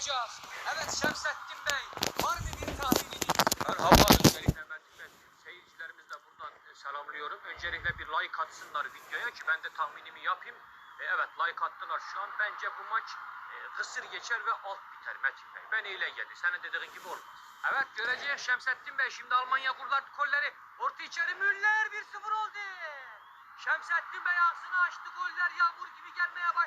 olacağız. Evet Şemsettin Bey, var mı bir tahmininiz? Merhaba, öncelikle ben seyircilerimizle buradan e, selamlıyorum. Öncelikle bir like atsınlar videoya ki ben de tahminimi yapayım. E, evet like attılar şu an. Bence bu maç e, kısır geçer ve alt biter Metin Bey. Ben ile geldi. Senin dediğin gibi olmaz. Evet göreceğiz Şemsettin Bey. Şimdi Almanya kurlar kolleri. Orta içeri Müller 1-0 oldu. Şemsettin Bey ağzını açtı. Goller yağmur gibi gelmeye başladı.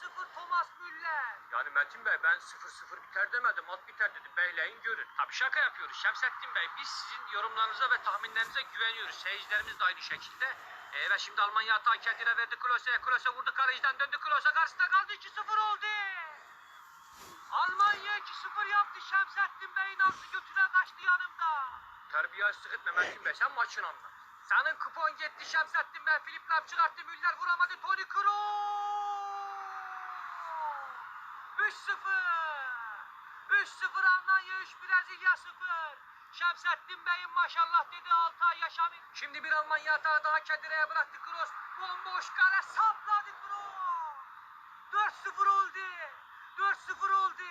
0 Thomas Müller. Yani Metin Bey ben 0-0 biter demedim. Alt biter dedim. Beyleyin görün. Tabii şaka yapıyoruz Şemsettin Bey. Biz sizin yorumlarınıza ve tahminlerinize güveniyoruz. Seyircilerimiz de aynı şekilde. Ee, ve şimdi Almanya hata kendine verdi Klose'ye. Klose vurdu kaleciden döndü Klose karşısında kaldı 2-0 oldu. Almanya 2-0 yaptı Şemsettin Bey'in aklı götüne kaçtı yanımda. Terbiyesizlik etme Metin Bey sen maçın anla. Senin kupon gitti Şemsettin Bey. Filip Lam çıkarttı Müller vuramadı Toni Kroos. 3-0. 3-0 Almanya 3 Brezilya 0. Şemsettin Bey'in maşallah dedi 6 ay yaşamı. Şimdi bir Almanya hata daha kendine bıraktı Kroos. Bomboş kale sapladı Kroos. 4-0 oldu. 4-0 oldu.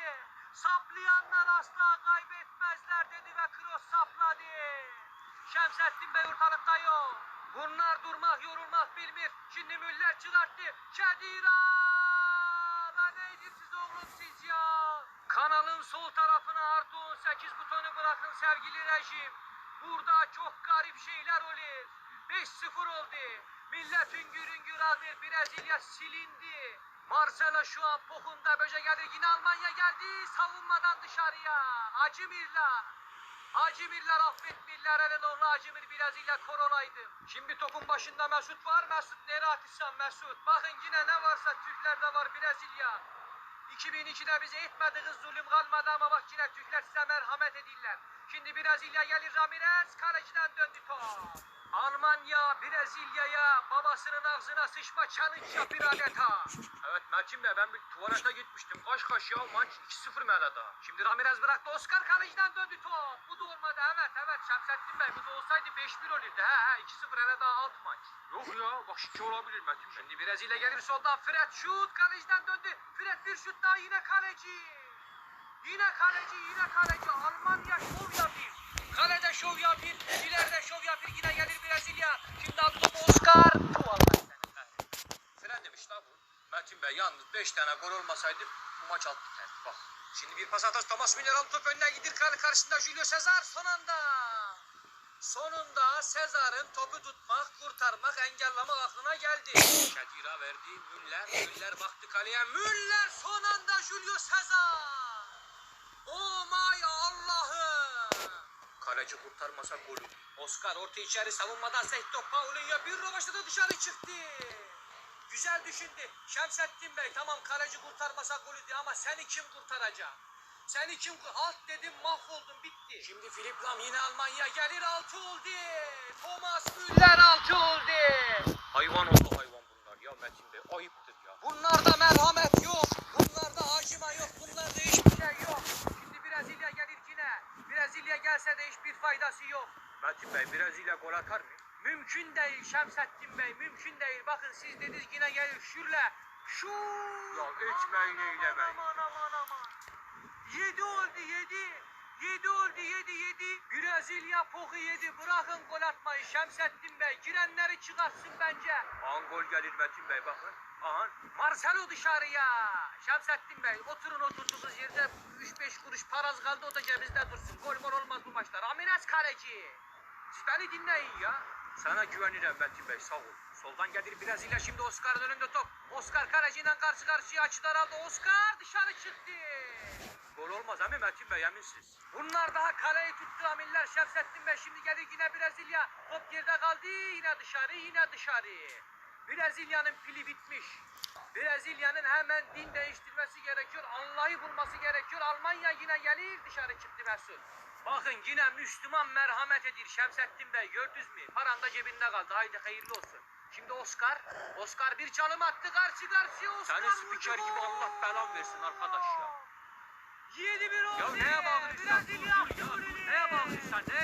Saplayanlar asla kaybetmezler dedi ve Kroos sapladı. Şemsettin Bey ortalıkta yok. Bunlar durmak yorulmak bilmir. Şimdi Müller çıkarttı. Kedira! Kanalın sol tarafına artı 18 butonu bırakın sevgili rejim. Burada çok garip şeyler olur. 5-0 oldu. Milletin gürün gür ağır Brezilya silindi. Marcelo şu an pokunda böce gelir. Yine Almanya geldi. Savunmadan dışarıya. Acımirler. Acımirler affetmirler elin oğlu Acımir Brezilya korolaydı. Şimdi topun başında Mesut var. Mesut nereye atışsan Mesut. Bakın yine ne varsa Türklerde var Brezilya. 2002'de bize etmediğiniz zulüm kalmadı ama bak yine Türkler size merhamet edirler. Şimdi Brezilya gelir Ramirez kaleciden döndü top. Almanya Brezilya'ya babasının ağzına sıçma challenge yapır adeta. Evet Melçin Bey ben bir tuvalete gitmiştim. Kaç kaç ya maç 2-0 Melada. Şimdi Ramirez bıraktı Oscar kaleciden döndü top. Bu da olmadı evet evet Şemsettin Bey bu da olsaydı 5-1 olurdu. He he 2-0 hele daha alt maç. Yok ya bak 2 olabilir Bey. Şimdi Brezilya gelir soldan Fred şut kaleciden döndü. Fred bir şut daha yine kaleci. Yine kaleci yine kaleci. Almanya şov yapıyor. Kalede şov yapıyor. İleride şov yapıyor. Yine gelir Brezilya. Şimdi aldı topu Oscar. Fren demiş la bu. Metin Bey yalnız 5 tane gol olmasaydı bu maç alt biterdi. Bak. Şimdi bir pas atas Thomas Müller aldı top önüne gidir kale karşısında Julio Cesar son anda. Sonunda Sezar'ın topu tutmak, kurtarmak, engellemek aklına geldi. Şakira verdi. Müller, Müller baktı kaleye. Müller son anda Julio Cesar. Oh my. Kaleci kurtarmasa golü. Oscar orta içeri savunmadan sekti. Paulinho bir rovaşta dışarı çıktı. Güzel düşündü. Şemsettin Bey tamam kaleci kurtarmasa golü diye ama seni kim kurtaracak? Seni kim alt dedim mahvoldun bitti. Şimdi Filip Lam yine Almanya gelir altı oldu. Thomas Müller altı oldu. Hayvan oldu hayvan bunlar ya Metin Bey ayıptır ya. Bunlarda merhamet yok. Bunlarda acıma yok. Bunlarda hiçbir şey yok. Şimdi Brezilya gelir yine. Brezilya gelse de hiçbir faydası yok. Metin Bey Brezilya gol atar mı? Mümkün değil Şemsettin Bey mümkün değil. Bakın siz dediniz yine gelir şurla. Şu. Ya içmeyin eylemeyin. Aman aman aman. Yedi oldu yedi. Yedi oldu yedi yedi. Brezilya poku yedi. Bırakın gol atmayı Şemsettin Bey. Girenleri çıkartsın bence. An gol gelir Metin Bey bakın. Aha. Marcelo dışarıya. Şemsettin Bey oturun oturduğunuz yerde 3-5 kuruş paraz kaldı o da cebinizde dursun. Gol mol olmaz bu maçta. Ramirez kaleci. Siz beni dinleyin ya. Sana güvenirim Metin Bey sağ ol. Soldan gelir Brezilya şimdi Oscar'ın önünde top. Oscar kaleciyle karşı karşıya açı daraldı. Oscar dışarı çıktı. Gol olmaz ama Metin Bey eminsiz. Bunlar daha kaleyi tuttu Amiller Şemsettin Bey. Şimdi gelir yine Brezilya. Top geride kaldı. Yine dışarı yine dışarı. Brezilya'nın pili bitmiş. Brezilya'nın hemen din değiştirmesi gerekiyor. Allah'ı bulması gerekiyor. Almanya yine gelir dışarı çıktı Mesut. Bakın yine Müslüman merhamet edir Şemsettin Bey gördünüz mü? Paran da cebinde kaldı. Haydi hayırlı olsun. Şimdi Oscar. Oscar bir çalım attı karşı karşıya Oscar Seni spiker gibi Allah belan versin arkadaş ya. 7-1 oldu. Ya neye bağlıysan? Neye bağlıysan? Ne?